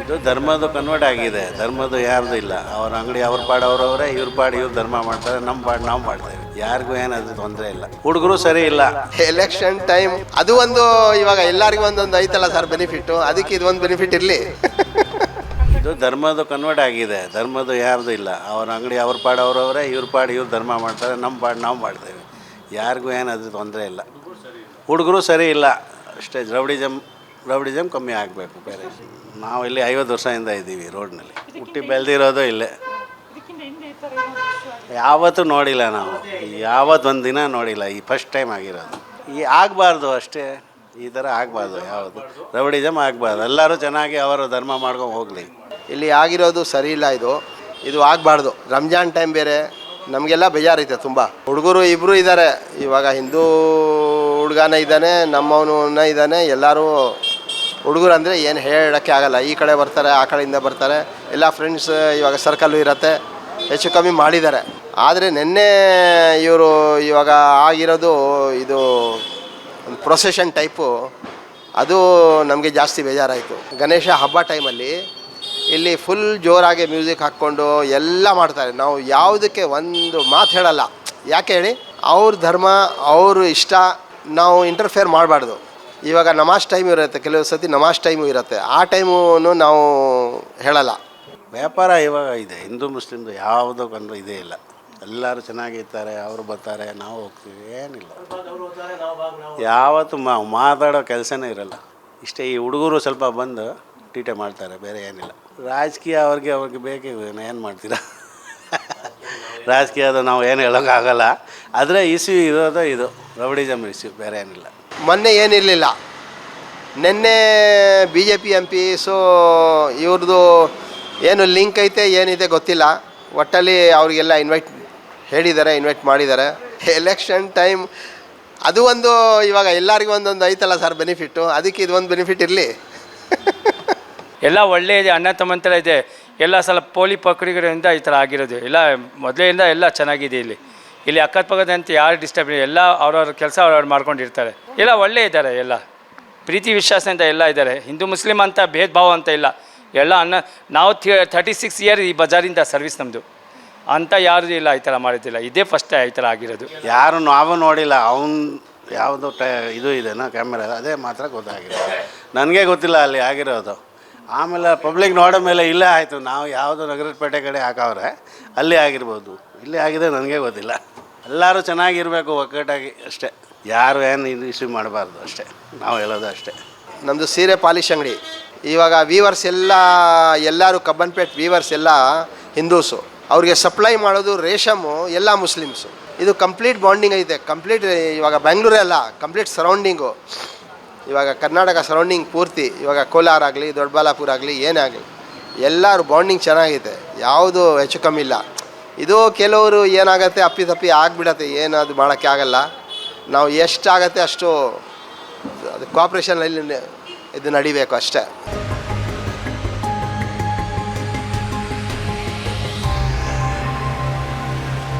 ಇದು ಧರ್ಮದ ಕನ್ವರ್ಟ್ ಆಗಿದೆ. ಧರ್ಮದ ಯಾರ್ದು ಇಲ್ಲ. ಅವ್ರ ಅಂಗಡಿ ಅವ್ರ ಪಾಡ ಅವ್ರವರೇ ಇವ್ರ ಪಾಡು ಇವ್ರು ಧರ್ಮ ಮಾಡ್ತಾರೆ ನಮ್ಮ ಪಾಡು ನಾವು ಮಾಡ್ತೇವೆ. ಯಾರಿಗೂ ಏನಾದ್ರು ತೊಂದರೆ ಇಲ್ಲ. ಹುಡುಗರು ಸರಿ ಇಲ್ಲ. ಎಲೆಕ್ಷನ್ ಟೈಮ್ ಅದು ಒಂದು ಇವಾಗ ಎಲ್ಲರಿಗೂ ಒಂದೊಂದು ಐತಲ್ಲ ಸರ್ ಬೆನಿಫಿಟ್ ಅದಕ್ಕೆ ಇದು ಒಂದು ಬೆನಿಫಿಟ್ ಇರಲಿ. ಇದು ಧರ್ಮದ ಕನ್ವರ್ಟ್ ಆಗಿದೆ. ಧರ್ಮದ ಯಾರ್ದು ಇಲ್ಲ. ಅವ್ರ ಅಂಗಡಿ ಅವ್ರ ಪಾಡ ಅವ್ರವರೇ ಇವ್ರ ಪಾಡು ಇವ್ರು ಧರ್ಮ ಮಾಡ್ತಾರೆ ನಮ್ಮ ಪಾಡು ನಾವು ಮಾಡ್ತೇವೆ. ಯಾರಿಗೂ ಏನಾದ್ರು ತೊಂದರೆ ಇಲ್ಲ. ಹುಡುಗರು ಸರಿ ಇಲ್ಲ. ಅಷ್ಟೇ ರೌಡಿಜಮ್ ರೌಡಿಜಮ್ ಕಮ್ಮಿ ಆಗಬೇಕು ಬೇರೆ. ನಾವು ಇಲ್ಲಿ ಐವತ್ತು ವರ್ಷದಿಂದ ಇದ್ದೀವಿ ರೋಡ್ನಲ್ಲಿ. ಹುಟ್ಟಿ ಬೆಳೆದಿರೋದು ಇಲ್ಲೇ. ಯಾವತ್ತೂ ನೋಡಿಲ್ಲ ನಾವು. ಯಾವತ್ತು ಒಂದು ದಿನ ನೋಡಿಲ್ಲ ಈ ಫಸ್ಟ್ ಟೈಮ್ ಆಗಿರೋದು. ಈ ಆಗಬಾರ್ದು ಅಷ್ಟೇ. ಈ ಥರ ಆಗಬಾರ್ದು ಯಾವುದು. ರೌಡಿಜಮ್ ಆಗಬಾರ್ದು. ಎಲ್ಲರೂ ಚೆನ್ನಾಗಿ ಅವರ ಧರ್ಮ ಮಾಡ್ಕೊಂಡು ಹೋಗಲಿ. ಇಲ್ಲಿ ಆಗಿರೋದು ಸರಿ ಇಲ್ಲ ಇದು. ಇದು ಆಗಬಾರ್ದು. ರಂಜಾನ್ ಟೈಮ್ ಬೇರೆ. ನಮಗೆಲ್ಲ ಬೇಜಾರೈತೆ ತುಂಬ. ಹುಡುಗರು ಇಬ್ಬರು ಇದ್ದಾರೆ ಇವಾಗ ಹಿಂದೂ ಹುಡುಗನ ಇದ್ದಾನೆ, ನಮ್ಮವನು ಇದ್ದಾನೆ, ಎಲ್ಲರೂ ಹುಡುಗರು ಅಂದರೆ ಏನು ಹೇಳೋಕ್ಕೆ ಆಗಲ್ಲ. ಈ ಕಡೆ ಬರ್ತಾರೆ, ಆ ಕಡೆಯಿಂದ ಬರ್ತಾರೆ. ಎಲ್ಲ ಫ್ರೆಂಡ್ಸ್ ಇವಾಗ ಸರ್ಕಲ್ಲು ಇರತ್ತೆ. ಹೆಚ್ಚು ಕಮ್ಮಿ ಮಾಡಿದ್ದಾರೆ. ಆದರೆ ನಿನ್ನೆ ಇವರು ಇವಾಗ ಆಗಿರೋದು ಇದು ಒಂದು ಪ್ರೊಸೆಷನ್ ಟೈಪು ಅದು ನಮಗೆ ಜಾಸ್ತಿ ಬೇಜಾರಾಯಿತು. ಗಣೇಶ ಹಬ್ಬ ಟೈಮಲ್ಲಿ ಇಲ್ಲಿ ಫುಲ್ ಜೋರಾಗಿ ಮ್ಯೂಸಿಕ್ ಹಾಕ್ಕೊಂಡು ಎಲ್ಲ ಮಾಡ್ತಾರೆ. ನಾವು ಯಾವುದಕ್ಕೆ ಒಂದು ಮಾತು ಹೇಳಲ್ಲ. ಯಾಕೆ ಹೇಳಿ? ಅವ್ರ ಧರ್ಮ, ಅವ್ರ ಇಷ್ಟ, ನಾವು ಇಂಟರ್ಫೇರ್ ಮಾಡಬಾರ್ದು. ಇವಾಗ ನಮಾಜ್ ಟೈಮ್ ಇರುತ್ತೆ, ಕೆಲವು ಸತಿ ನಮಾಜ್ ಟೈಮು ಇರುತ್ತೆ. ಆ ಟೈಮೂ ನಾವು ಹೇಳಲ್ಲ. ವ್ಯಾಪಾರ ಇವಾಗ ಇದೆ. ಹಿಂದೂ, ಮುಸ್ಲಿಮ್ದು ಯಾವುದೋ ಕಂಡು ಇದೇ ಇಲ್ಲ. ಎಲ್ಲರೂ ಚೆನ್ನಾಗಿರ್ತಾರೆ, ಅವರು ಬರ್ತಾರೆ, ನಾವು ಹೋಗ್ತೀವಿ, ಏನಿಲ್ಲ. ಯಾವತ್ತು ಮಾ ಮಾತಾಡೋ ಕೆಲಸನೇ ಇರಲ್ಲ. ಇಷ್ಟೇ ಈ ಹುಡುಗರು ಸ್ವಲ್ಪ ಬಂದು ಟೀಟೆ ಮಾಡ್ತಾರೆ, ಬೇರೆ ಏನಿಲ್ಲ. ರಾಜಕೀಯ ಅವ್ರಿಗೆ ಅವ್ರಿಗೆ ಬೇಕೇ ಏನು ಮಾಡ್ತೀರಾ? ರಾಜಕೀಯದ ನಾವು ಏನು ಹೇಳೋಕ್ಕಾಗಲ್ಲ ಆದರೆ ಇಸ್ಯೂ ಇರೋದು ಇದು, ರೌಡಿಸಮ್ ಇಸ್ಯೂ ಬೇರೆ ಏನಿಲ್ಲ. ಮೊನ್ನೆ ಏನಿರಲಿಲ್ಲ. ನಿನ್ನೆ B J P M P so ಇವ್ರದ್ದು ಏನು ಲಿಂಕ್ ಐತೆ, ಏನಿದೆ ಗೊತ್ತಿಲ್ಲ. ಒಟ್ಟಲ್ಲಿ ಅವರಿಗೆಲ್ಲ ಇನ್ವೈಟ್ ಹೇಳಿದ್ದಾರೆ ಇನ್ವೈಟ್ ಮಾಡಿದ್ದಾರೆ. ಎಲೆಕ್ಷನ್ ಟೈಮ್ ಅದು ಒಂದು ಇವಾಗ ಎಲ್ಲರಿಗೂ ಒಂದೊಂದು ಐತಲ್ಲ ಸರ್ ಬೆನಿಫಿಟ್ಟು ಅದಕ್ಕೆ ಇದು ಒಂದು ಬೆನಿಫಿಟ್ ಇರಲಿ. ಎಲ್ಲ ಒಳ್ಳೆಯ ಇದೆ, ಅಣ್ಣ ತಮ್ಮಂತರ ಇದೆ. ಎಲ್ಲ ಸಲ ಪೋಲಿ ಪಕಡಿಗರಿಂದ ಈ ಥರ ಆಗಿರೋದು. ಎಲ್ಲ ಮೊದಲೆಯಿಂದ ಎಲ್ಲ ಚೆನ್ನಾಗಿದೆ ಇಲ್ಲಿ. ಇಲ್ಲಿ ಅಕ್ಕಪಕ್ಕದಂತ ಯಾರು ಡಿಸ್ಟರ್ಬ್ ಇಲ್ಲ. ಎಲ್ಲ ಅವ್ರವ್ರ ಕೆಲಸ ಅವ್ರವ್ರು ಮಾಡ್ಕೊಂಡಿರ್ತಾರೆ. ಎಲ್ಲ ಒಳ್ಳೆ ಇದ್ದಾರೆ ಎಲ್ಲ. ಪ್ರೀತಿ ವಿಶ್ವಾಸ ಅಂತ ಎಲ್ಲ ಇದ್ದಾರೆ. ಹಿಂದೂ ಮುಸ್ಲಿಂ ಅಂತ ಭೇದ ಭಾವ ಅಂತ ಇಲ್ಲ. ಎಲ್ಲ ಅನ್ನ, ನಾವು ಥರ್ಟಿ ಸಿಕ್ಸ್ ಇಯರ್ ಈ ಬಜಾರಿಂದ ಸರ್ವಿಸ್ ನಮ್ಮದು ಅಂತ ಯಾರು ಇಲ್ಲ ಈ ಥರ ಮಾಡಿದ್ದಿಲ್ಲ. ಇದೇ ಫಸ್ಟ್ ಈ ಥರ ಆಗಿರೋದು. ಯಾರು ನಾವು ನೋಡಿಲ್ಲ. ಅವನು ಯಾವುದು ಟ, ಇದು ಇದೆನಾ ಕ್ಯಾಮ್ರಾ ಅದೇ ಮಾತ್ರ ಗೊತ್ತಾಗಿದೆ. ನನಗೆ ಗೊತ್ತಿಲ್ಲ ಅಲ್ಲಿ ಆಗಿರೋದು. ಆಮೇಲೆ ಪಬ್ಲಿಕ್ ನೋಡೋ ಮೇಲೆ ಇಲ್ಲೇ ಆಯಿತು. ನಾವು ಯಾವುದು ನಗರಪೇಟೆ ಕಡೆ ಹಾಕವ್ರೆ, ಅಲ್ಲಿ ಆಗಿರ್ಬೋದು. ಇಲ್ಲಿ ಆಗಿದೆ ನನಗೆ ಗೊತ್ತಿಲ್ಲ. ಎಲ್ಲರೂ ಚೆನ್ನಾಗಿರಬೇಕು ಒಕ್ಕಟ್ಟಾಗಿ ಅಷ್ಟೇ. ಯಾರು ಏನು ಇದು ಇಶ್ಯೂ ಮಾಡಬಾರ್ದು ಅಷ್ಟೇ. ನಾವು ಹೇಳೋದು ಅಷ್ಟೇ. ನಮ್ಮದು ಸೀರೆ ಪಾಲಿಶ್ ಅಂಗಡಿ. ಇವಾಗ ವೀವರ್ಸ್ ಎಲ್ಲ, ಎಲ್ಲರೂ ಕಬ್ಬನ್ಪೇಟ್ ವೀವರ್ಸ್ ಎಲ್ಲ ಹಿಂದೂಸು. ಅವ್ರಿಗೆ ಸಪ್ಲೈ ಮಾಡೋದು ರೇಷಮು, ಎಲ್ಲ ಮುಸ್ಲಿಮ್ಸು. ಇದು ಕಂಪ್ಲೀಟ್ ಬಾಂಡಿಂಗ್ ಐತೆ. ಕಂಪ್ಲೀಟ್ ಇವಾಗ ಬೆಂಗಳೂರೇ ಅಲ್ಲ ಕಂಪ್ಲೀಟ್ ಸರೌಂಡಿಂಗು ಇವಾಗ ಕರ್ನಾಟಕ ಸರೌಂಡಿಂಗ್ ಪೂರ್ತಿ. ಇವಾಗ ಕೋಲಾರ ಆಗಲಿ, ದೊಡ್ಡಬಳ್ಳಾಪುರ ಆಗಲಿ, ಏನೇ ಆಗಲಿ. ಎಲ್ಲರೂ ಬಾಂಡಿಂಗ್ ಚೆನ್ನಾಗೈತೆ. ಯಾವುದು ಹೆಚ್ಚು ಕಮ್ಮಿ ಇಲ್ಲ. ಇದು ಕೆಲವರು ಏನಾಗತ್ತೆ ಅಪ್ಪಿತಪ್ಪಿ ಆಗಿಬಿಡತ್ತೆ, ಏನು ಅದು ಮಾಡೋಕ್ಕೆ ಆಗಲ್ಲ. ನಾವು ಎಷ್ಟಾಗತ್ತೆ ಅಷ್ಟು ಅದು ಕೋಪ್ರೇಷನಲ್ಲಿ ಇದು ನಡಿಬೇಕು ಅಷ್ಟೇ.